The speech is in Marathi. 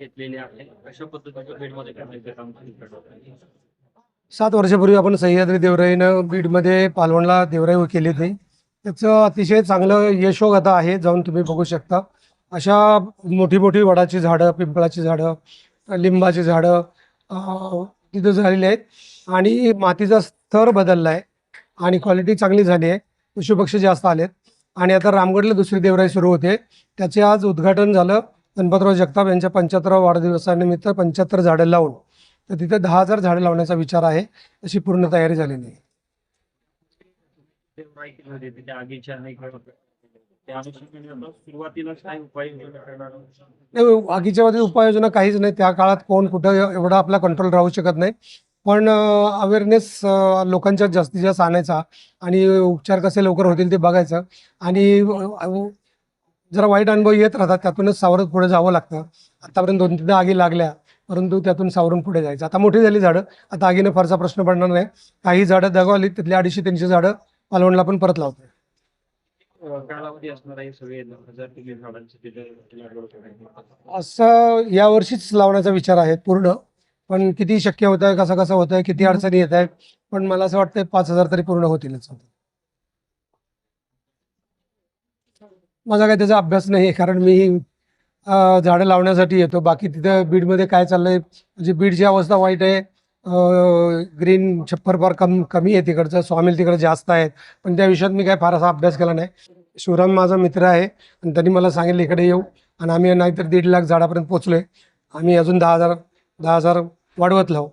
घेतलेली आहे. अशा पद्धतीचं बीडमध्ये करण्याचं काम सात वर्षापूर्वी आपण सह्याद्री देवराईनं बीडमध्ये पालवणला देवराई केली होती. त्याचं अतिशय चांगलं यशोगाथा आहे जाऊन तुम्ही बघू शकता. अशा मोठी मोठी वडाची झाडं पिंपळाची झाडं लिंबाची झाडं तिथं झालेली आहेत. आणि मातीचा स्तर बदलला आहे आणि क्वालिटी चांगली झाली आहे. पशुपक्षी जास्त आलेत. आणि आता रामगडला दुसरी देवराई सुरू होते. त्याचे आज उद्घाटन झालं. गणपतराव जगताप यांच्या पंच्याहत्तराव वाढदिवसानिमित्त पंच्याहत्तर झाडे लावून तर तिथे दहा हजार झाडे लावण्याचा विचार आहे अशी पूर्ण तयारी झालेली आहे. आगीच्या नाही आगीच्या मध्ये उपाययोजना काहीच नाही. त्या काळात कोण कुठं एवढा आपला कंट्रोल राहू शकत नाही. पण अवेअरनेस लोकांच्या जास्तीत जास्त आणायचा आणि उपचार कसे लवकर होतील ते बघायचं. आणि जरा वाईट अनुभव येत राहतात त्यातूनच सावरत पुढे जावं लागतं. आतापर्यंत दोन तीनदा आगी लागल्या परंतु त्यातून सावरून पुढे जायचं. आता मोठी झाली झाडं आता आगीनं फारसा प्रश्न पडणार नाही. काही झाडं दगावली तिथली अडीचशे तीनशे झाडं पालवणला पण परत लावतो अं, कालावधी असणार आहे सगळे दहा हजार किती झाडांची तिथे लागवड करायची. असं यावर्षीच लावण्याचा विचार आहे पूर्ण. पण किती शक्य होत आहे कसं कसं होत आहे किती अडचणी येत आहेत पण मला असं वाटतं पाच हजार तरी पूर्ण होतीलच. माझा काही त्याचा अभ्यास नाही आहे कारण मी झाडं लावण्यासाठी येतो. बाकी तिथं बीडमध्ये काय चाललं आहे म्हणजे बीडची अवस्था वाईट आहे ग्रीन छप्पर फार कम कमी आहे तिकडचं स्वामील तिकडे जास्त आहेत. पण त्या विषयात मी काय फार असा अभ्यास केला नाही. शिवराम माझा मित्र आहे आणि त्यांनी मला सांगितलं इकडे येऊ. आणि आम्ही नाहीतर दीड लाख झाडापर्यंत पोचलोय. आम्ही अजून दहा हजार दहा हजार वाढवत लावू.